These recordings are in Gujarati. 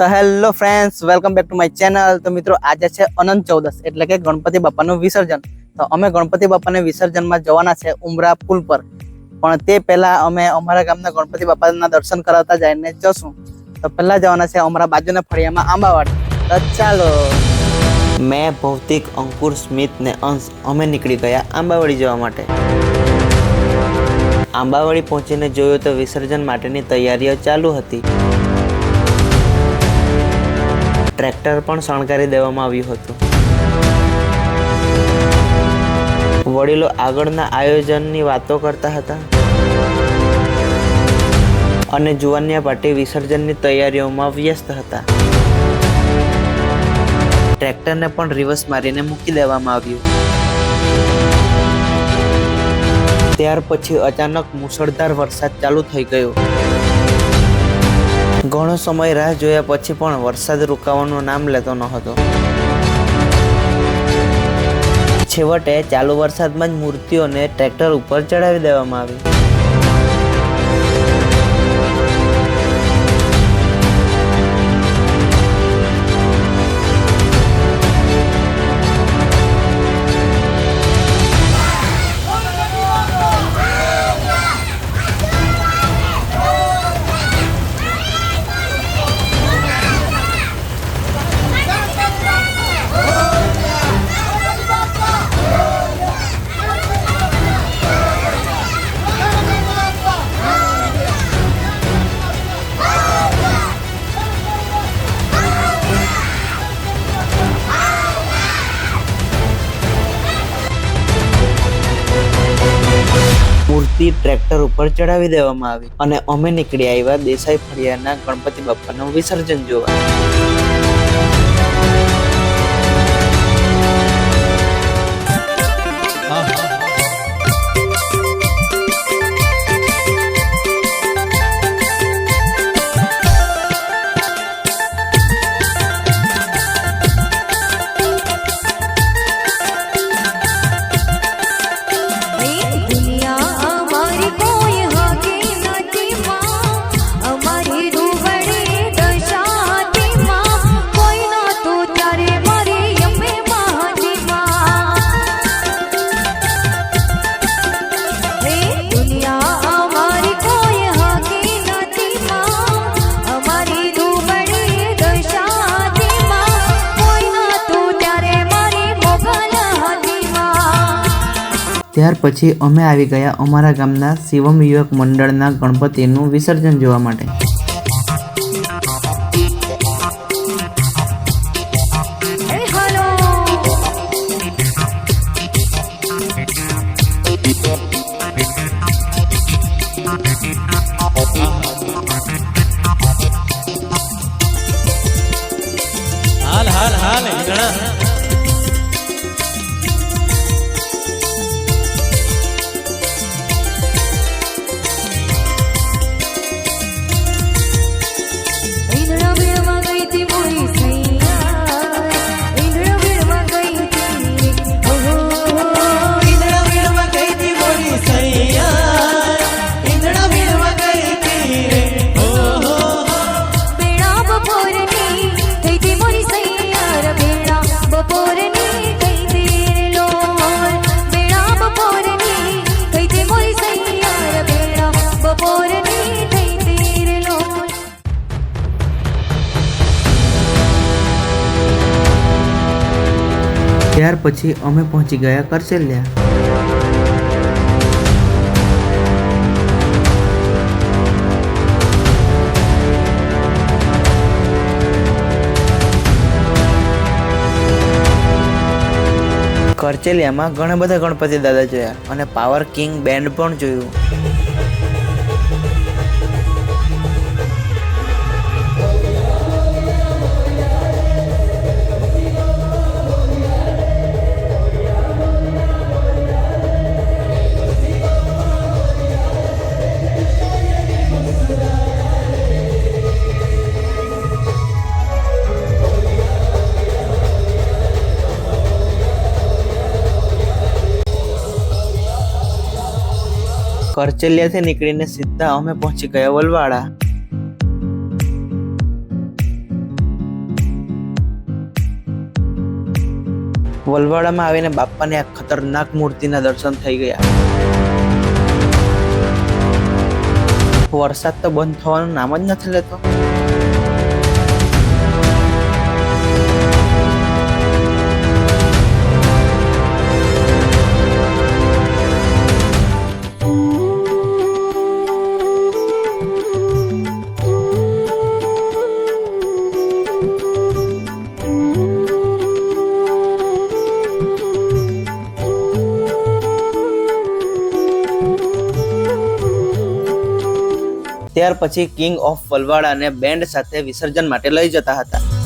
તો hello friends welcome back to my channel તો મિત્રો, આજે છે અનંત ચૌદસ એટલે કે ગણપતિ બાપાનું વિસર્જન. તો અમે ગણપતિ બાપાને વિસર્જનમાં જવાના છે ઉમરા પુલ પર. પણ તે પહેલાં અમે અમારા ગામના ગણપતિ બાપાના દર્શન કરાવતા જઈને જશું. તો પહેલાં જવાના છે અમારા બાજુના ફળિયામાં આંબાવાડ. તો ચાલો. મેં ભૌતિક અંકુર સ્મિત ને અંશ અમે નીકળી ગયા આંબાવાડી જવા માટે. આંબાવાડી પહોંચીને જોયું તો વિસર્જન માટેની તૈયારીઓ ચાલુ હતી. ટ્રેક્ટર પણ શણગારી દેવામાં આવ્યું હતું. વડીલો આગળના આયોજનની વાતો કરતા હતા. અને જુવાનિયા પાર્ટી વિસર્જનની તૈયારીઓમાં વ્યસ્ત હતા. ટ્રેક્ટરને પણ રિવર્સ મારીને મૂકી દેવામાં આવ્યું. ત્યાર પછી અચાનક મુસળધાર વરસાદ ચાલુ થઈ ગયો. ઘણો સમય રાહ જોયા પછી પણ વરસાદ રોકાવાનું નામ લેતો ન હતો છેવટે ચાલુ વરસાદમાં જ મૂર્તિઓને ટ્રેક્ટર ઉપર ચડાવી દેવામાં આવી. મૂર્તિ ટ્રેક્ટર ઉપર ચડાવી દેવામાં આવી અને અમે નીકળી આવ્યા દેસાઈ ફળિયાના ગણપતિ બાપાનું વિસર્જન જોવા. પછી અમે આવી ગયા અમારા ગામના શિવમ યુવક મંડળના ગણપતિનું વિસર્જન જોવા માટે. ત્યાર પછી અમે પહોંચી ગયા કરચેલિયા કરચેલિયામાં ઘણા બધા ગણપતિ દાદા જોયા અને પાવર કિંગ બેન્ડ પણ જોયું. કરચલિયાથી નીકળીને સીધા અમે પહોંચી ગયા વલવાડા. વલવાડામાં આવીને બાપાને આ ખતરનાક મૂર્તિના દર્શન થઈ ગયા. વરસાદ તો બંધ થવાનું નામ જ નથી લેતો. પછી કિંગ ઓફ વલવાડાને બેન્ડ સાથે વિસર્જન માટે લઈ જતા હતા.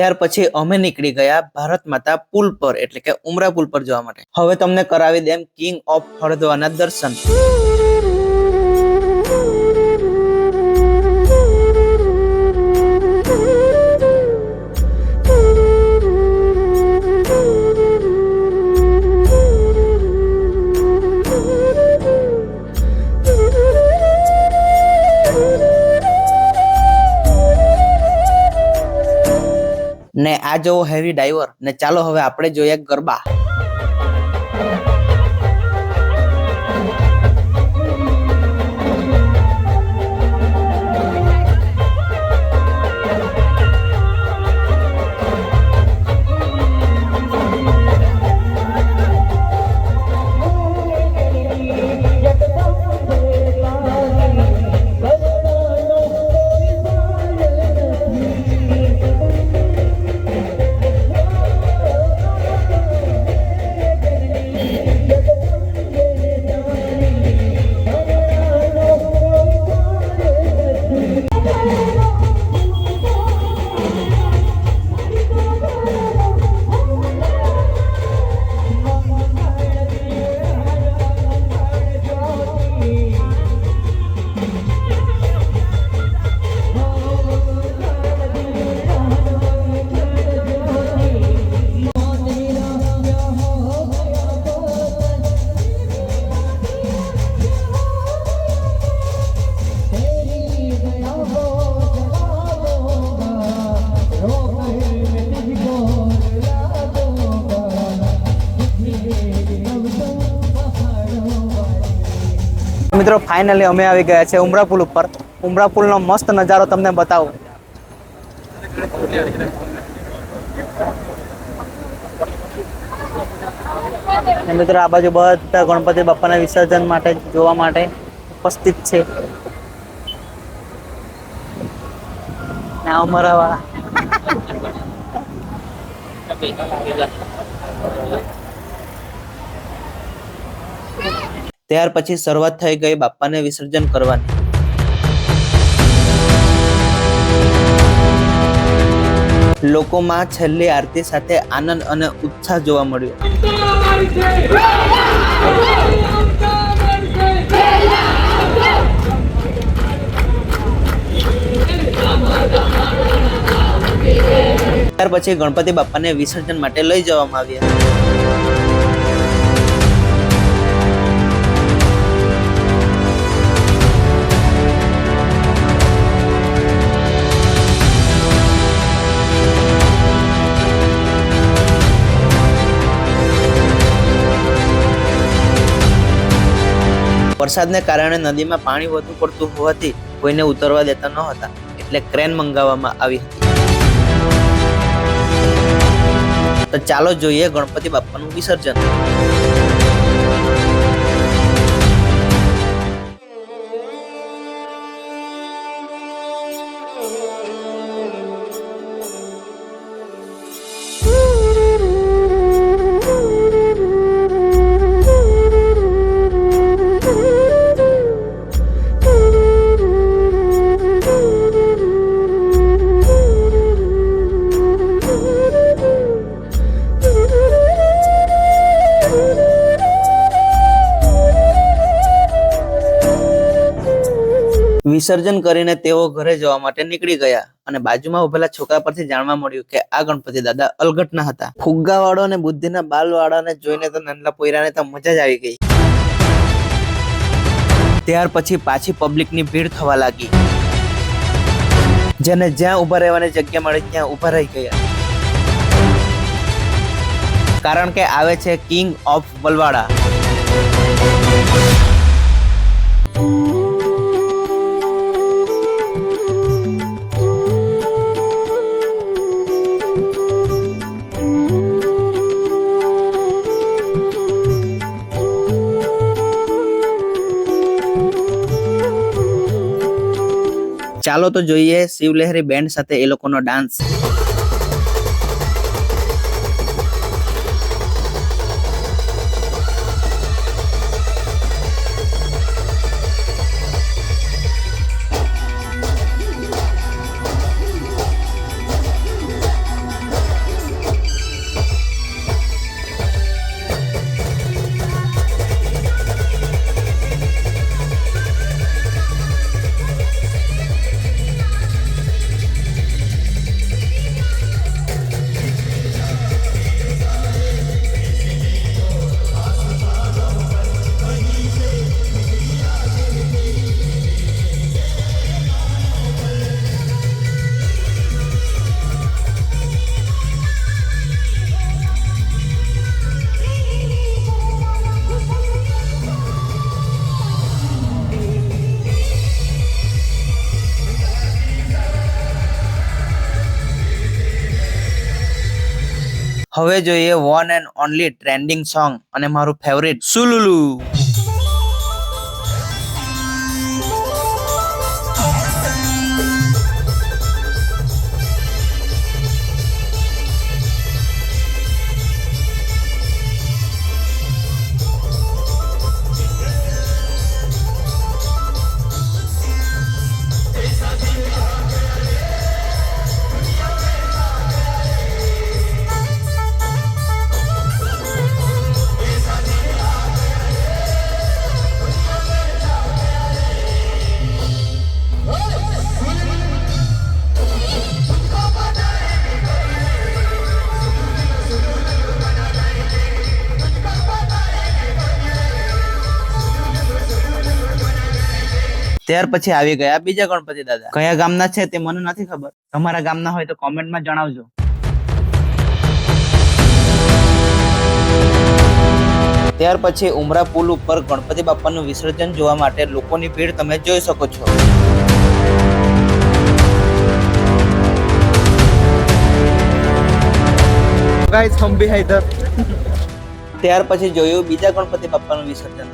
ત્યાર પછી અમે નીકળી ગયા ભારત માતા પુલ પર, એટલે કે ઉમરા પુલ પર જવા માટે. હવે તમને કરાવી દેમ કિંગ ઓફ હરદ્વારના દર્શન. આ જોવો હેવી ડાઈવર ને ચાલો હવે આપણે જોઈએ ગરબા. મિત્રો ફાઇનલી અમે આવી ગયા છે ઉમરા પુલ ઉપર. ઉમરા પુલનો મસ્ત નજારો તમને બતાવું. મિત્રો, આ બાજુ બધા ગણપતિ બાપાના વિસર્જન માટે, જોવા માટે ઉપસ્થિત છે. ના અમારા ત્યાર પછી શરૂઆત થઈ ગઈ બાપાને વિસર્જન કરવાની. લોકોમાં છેલ્લી આરતી સાથે આનંદ અને ઉત્સાહ જોવા મળ્યો. ત્યાર પછી ગણપતિ બાપાને વિસર્જન માટે લઈ જવામાં આવ્યા. વરસાદને કારણે નદીમાં પાણી વધુ પડતું હોવાથી કોઈને ઉતરવા દેતા ન હતા એટલે ક્રેન મંગાવવામાં આવી હતી. તો ચાલો જોઈએ ગણપતિ બાપાનું વિસર્જન. વિસર્જન કરીને તેઓ ઘરે જવા માટે નીકળી ગયા અને બાજુમાં ઉભેલા છોકરા પરથી જાણવા મળ્યું કે આ ગણપતિ દાદા અલગટના હતા. ફુગ્ગાવાળો અને બુદ્ધિના બાલવાળાને જોઈને તો નાનલા પોયરાને તો મજા જ આવી ગઈ. ત્યાર પછી પાછી પબ્લિકની ભીડ થવા લાગી. જેને જ્યાં ઊભા રહેવાની જગ્યા મળી ત્યાં ઊભા રહી ગયા. કારણ કે આવે છે કિંગ ઓફ વલવાડા ચાલો તો જોઈએ શિવલહેરી બેન્ડ સાથે એ લોકોનો ડાન્સ હવે જોઈએ one and only trending song અને મારું ફેવરિટ સુલુલુ ત્યાર પછી આવી ગયા. બીજા ગણપતિ દાદા. કયા ગામના છે તે મને નથી ખબર. તમારા ગામના હોય તો કોમેન્ટમાં જણાવજો. ત્યાર પછી ઉમરા પુલ ઉપર ગણપતિ બાપાનું વિસર્જન જોવા માટે લોકોની ભીડ તમે જોઈ શકો છો. ગાઈસ હમ હૈ ત્યાર પછી જોયું બીજા ગણપતિ બાપાનું વિસર્જન.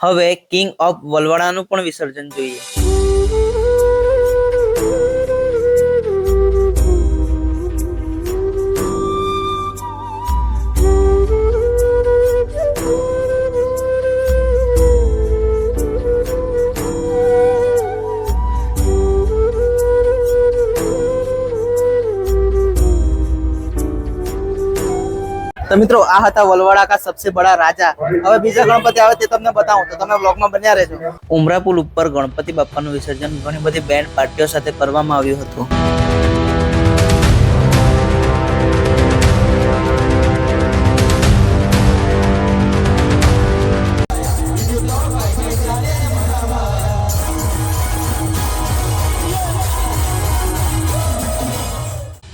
હવે કિંગ ઓફ વલવાડાનું પણ વિસર્જન જોઈએ. તો મિત્રો, આ હતા વલવાડા કા સબસે બડા રાજા. હવે બીજા ગણપતિ આવે તે તમને બતાવું. તો તમે બ્લોગમાં બન્યા રહેજો. ઉમરા પુલ ઉપર ગણપતિ બાપાનું વિસર્જન ઘણી બધી બેન્ડ પાર્ટીઓ સાથે કરવામાં આવ્યું હતું.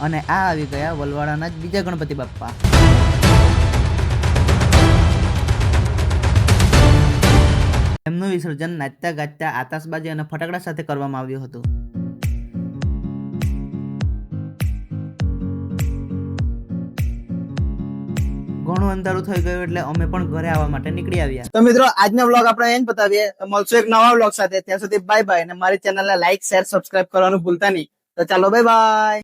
અને આ આવી ગયા વલવાડાના જ બીજા ગણપતિ બાપ્પા. એમનું વિસર્જન નાચતા ગાચતા આતશબાજી અને ફટાકડા સાથે કરવામાં આવ્યું હતું. ઘણું અંધારું થઈ ગયું એટલે અમે પણ ઘરે આવવા માટે નીકળી આવ્યા. તો મિત્રો, આજનો વ્લોગ આપણે એમ બતાવીએ. મળશું એક નવા વ્લોગ સાથે. ત્યાં સુધી બાય બાય અને મારી ચેનલને લાઈક શેર સબસ્ક્રાઇબ કરવાનું ભૂલતા નહીં. તો ચાલો બાય બાય